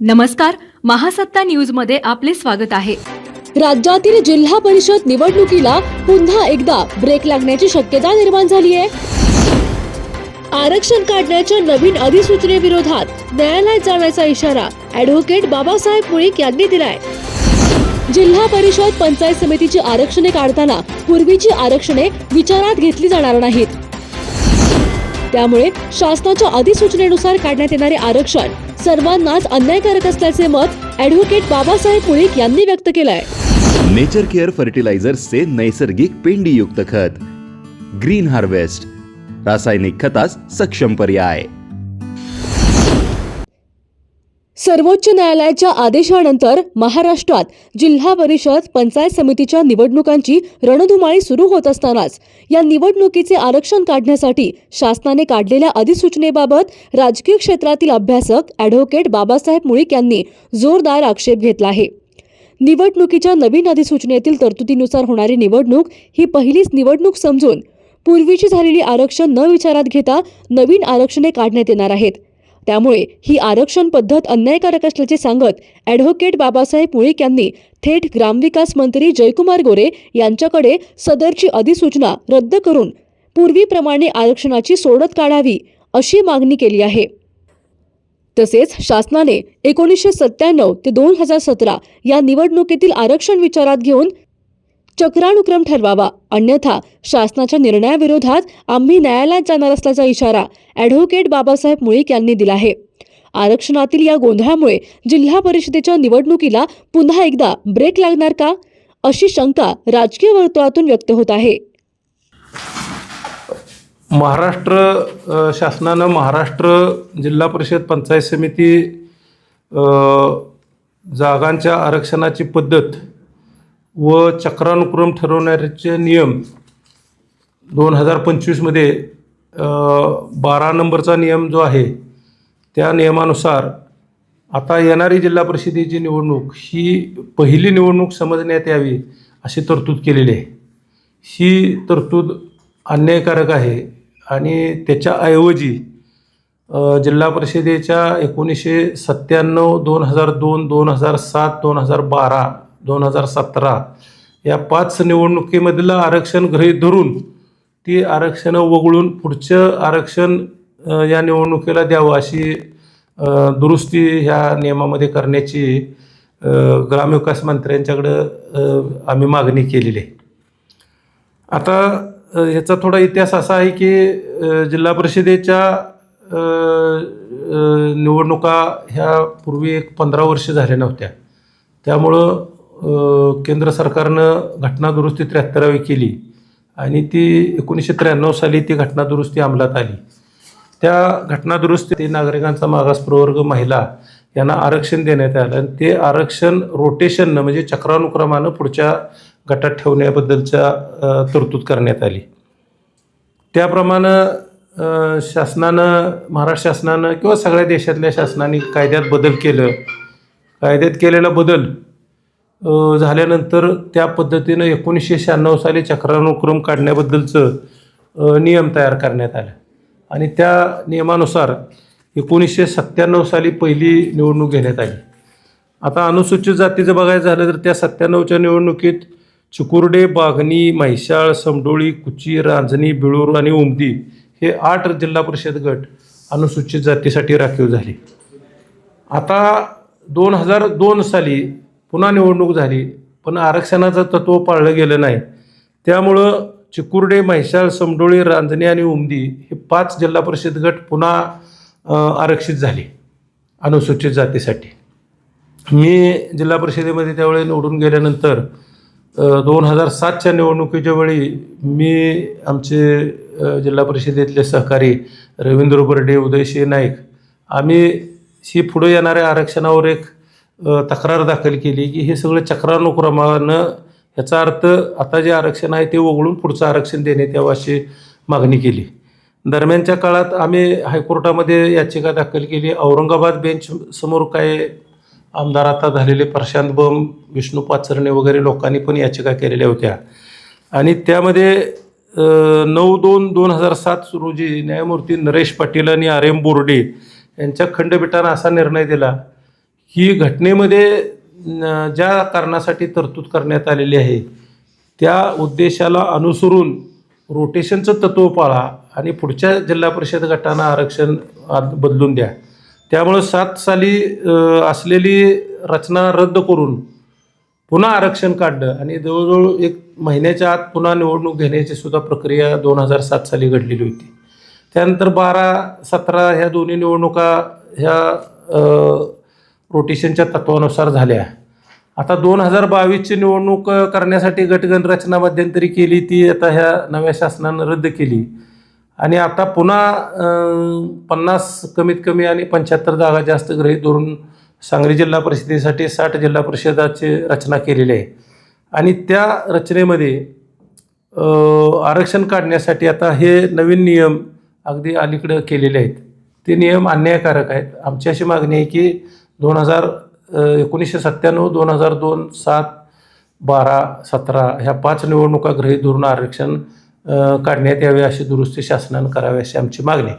नमस्कार महासत्ता न्यूजमध्ये आपले स्वागत आहे. राज्यातील जिल्हा परिषद निवडणुकीला पुन्हा एकदा ब्रेक लागण्याची शक्यता निर्माण झाली आहे आरक्षण काढण्याच्या नवीन अधिसूचनेविरोधात न्यायालयात जाण्याचा इशारा ऍडव्होकेट बाबासाहेब मुळीक यांनी दिलाय. जिल्हा परिषद पंचायत समितीची आरक्षणे काढताना पूर्वीची आरक्षणे विचारात घेतली जाणार नाहीत. त्यामुळे शासनाच्या अधिसूचनेनुसार काढण्यात येणारे आरक्षण सर्वांनाच अन्यायकारक असल्याचे मत ऍडव्होकेट बाबासाहेब मुळीक यांनी व्यक्त केलंय. नेचर केअर फर्टिलायझर्सचे नैसर्गिक पेंडीयुक्त खत. ग्रीन हार्वेस्ट रासायनिक खतास सक्षम पर्याय. सर्वोच्च न्यायालयाच्या आदेशानंतर महाराष्ट्रात जिल्हा परिषद पंचायत समितीच्या निवडणुकांची रणधुमाळी सुरू होत असतानाच या निवडणुकीचे आरक्षण काढण्यासाठी शासनाने काढलेल्या अधिसूचनेबाबत राजकीय क्षेत्रातील अभ्यासक ॲडव्होकेट बाबासाहेब मुळीक यांनी जोरदार आक्षेप घेतला आहे. निवडणुकीच्या नवीन अधिसूचनेतील तरतुदीनुसार होणारी निवडणूक ही पहिलीच निवडणूक समजून पूर्वीची झालेली आरक्षण न विचारात घेता नवीन आरक्षणे काढण्यात येणार आहेत. त्यामुळे ही आरक्षण पद्धत अन्यायकारक असल्याचे सांगत ॲडव्होकेट बाबासाहेब मुळीक यांनी थेट ग्रामविकास मंत्री जयकुमार गोरे यांच्याकडे सदरची अधिसूचना रद्द करून पूर्वीप्रमाणे आरक्षणाची सोडत काढावी अशी मागणी केली आहे. तसेच शासनाने एकोणीसशे सत्त्याण्णव ते दोन हजार सतरा या निवडणुकीतील आरक्षण विचारात घेऊन चक्रानुक्रम ठरवावा. अन्यथा शासनाच्या निर्णयाविरोधात आम्ही न्यायालयात जाणार असल्याचा इशारा ॲडव्होकेट बाबासाहेब मुळीक यांनी दिला आहे. आरक्षणातील या गोंधळामुळे जिल्हा परिषदेच्या निवडणुकीला पुन्हा एकदा ब्रेक लागणार का? अशी शंका राजकीय वर्तुळातून व्यक्त होत आहे. महाराष्ट्र शासनानं महाराष्ट्र जिल्हा परिषद पंचायत समिती जागांच्या आरक्षणाची पद्धत व चक्रानुक्रम ठरवण्याचे नियम दोन हजार पंचवीसमध्ये बारा नंबरचा नियम जो आहे त्या नियमानुसार आता येणारी जिल्हा परिषदेची निवडणूक ही पहिली निवडणूक समजण्यात यावी अशी तरतूद केलेली आहे. ही तरतूद अन्यायकारक आहे आणि त्याच्याऐवजी जिल्हा परिषदेच्या एकोणीसशे सत्त्याण्णव दोन हजार दोन दोन हजार सात दोन हजार बारा दोन हजार सतरा. या पाच निवडणुकीमधलं आरक्षण गृहीत धरून ती आरक्षणं वगळून पुढचं आरक्षण या निवडणुकीला द्यावं अशी दुरुस्ती ह्या नियमामध्ये करण्याची ग्रामविकास मंत्र्यांच्याकडं आम्ही मागणी केलेली आहे. आता ह्याचा थोडा इतिहास असा आहे की जिल्हा परिषदेच्या निवडणुका ह्या पूर्वी एक पंधरा वर्ष झाल्या नव्हत्या. त्यामुळं केंद्र सरकारनं घटनादुरुस्ती त्र्याहत्तरावी केली आणि ती एकोणीसशे त्र्याण्णव साली ती घटनादुरुस्ती अंमलात आली. त्या घटनादुरुस्ती नागरिकांचा मागास प्रवर्ग महिला यांना आरक्षण देण्यात आलं आणि ते आरक्षण रोटेशननं म्हणजे चक्रानुक्रमानं पुढच्या गटात ठेवण्याबद्दलच्या तरतूद करण्यात आली. त्याप्रमाणे शासनानं महाराष्ट्र शासनानं किंवा सगळ्या देशातल्या शासनाने कायद्यात बदल केलं. कायद्यात केलेला बदल झाल्यानंतर त्या पद्धतीनं एकोणीसशे शहाण्णव साली चक्रानुक्रम काढण्याबद्दलचं नियम तयार करण्यात आला. आणि त्या नियमानुसार एकोणीसशे सत्त्याण्णव साली पहिली निवडणूक घेण्यात आली. आता अनुसूचित जातीचं बघायचं झालं तर त्या सत्त्याण्णवच्या निवडणुकीत चिकुर्डे बागणी म्हैसाळ समडोळी कुची रांजणी बिळूर आणि उमदी हे आठ जिल्हा परिषद गट अनुसूचित जातीसाठी राखीव झाले. आता दोन हजार दोन साली पुन्हा निवडणूक झाली पण आरक्षणाचं तत्त्व पाळलं गेलं नाही. त्यामुळं चिकुर्डे म्हैसाळ समडोळी रांजणी आणि उमदी हे पाच जिल्हा परिषद गट पुन्हा आरक्षित झाले अनुसूचित जातीसाठी. मी जिल्हा परिषदेमध्ये त्यावेळी निवडून गेल्यानंतर दोन हजार सातच्या निवडणुकीच्या वेळी मी आमचे जिल्हा परिषदेतले सहकारी रवींद्र बर्डे उदयसिंह नाईक आम्ही ही पुढे येणाऱ्या आरक्षणावर एक तक्रार दाखल केली की हे सगळं चक्रानुक्रमानं याचा अर्थ आता जे आरक्षण आहे ते वगळून पुढचं आरक्षण देण्यात यावं अशी मागणी केली. दरम्यानच्या काळात आम्ही हायकोर्टामध्ये याचिका दाखल केली. औरंगाबाद बेंच समोर काय आमदार आता झालेले प्रशांत बम विष्णू पाचरणे वगैरे लोकांनी पण याचिका केलेल्या होत्या. आणि त्यामध्ये नऊ दोन दोन हजार सात रोजी न्यायमूर्ती नरेश पाटील आणि आर एम बोर्डे यांच्या खंडपीठानं असा निर्णय दिला ही घटनेमध्ये ज्या कारणासाठी तरतूद करण्यात आलेली आहे त्या उद्देशाला अनुसरून रोटेशनचं तत्त्व पाळा आणि पुढच्या जिल्हा परिषद गटांना आरक्षण बदलून द्या. त्यामुळं सात साली असलेली रचना रद्द करून पुन्हा आरक्षण काढलं आणि जवळजवळ एक महिन्याच्या आत पुन्हा निवडणूक घेण्याची सुद्धा प्रक्रिया दोन हजार सात साली घडलेली होती. त्यानंतर बारा सतरा ह्या दोन्ही निवडणुका ह्या रोटेशनच्या तत्वानुसार झाल्या. आता दोन हजार बावीसची निवडणूक करण्यासाठी गटगण रचना मध्यंतरी केली ती आता ह्या नव्या शासनानं रद्द केली. आणि आता पुन्हा पन्नास कमीत कमी आणि पंच्याहत्तर जागा जास्त गृहीत धरून सांगली जिल्हा परिषदेसाठी साठ जिल्हा परिषदाची रचना केलेली आहे. आणि त्या रचनेमध्ये आरक्षण काढण्यासाठी आता हे नवीन नियम अगदी अलीकडं केलेले आहेत. ते नियम अन्यायकारक आहेत. आमची अशी मागणी आहे की दोन हजार एकोणीसशे सत्त्याण्णव दोन हजार दोन सात बारा सतरा ह्या पाच निवडणुका गृहीत धरून आरक्षण काढण्यात यावे अशी दुरुस्ती शासनानं करावी अशी आमची मागणी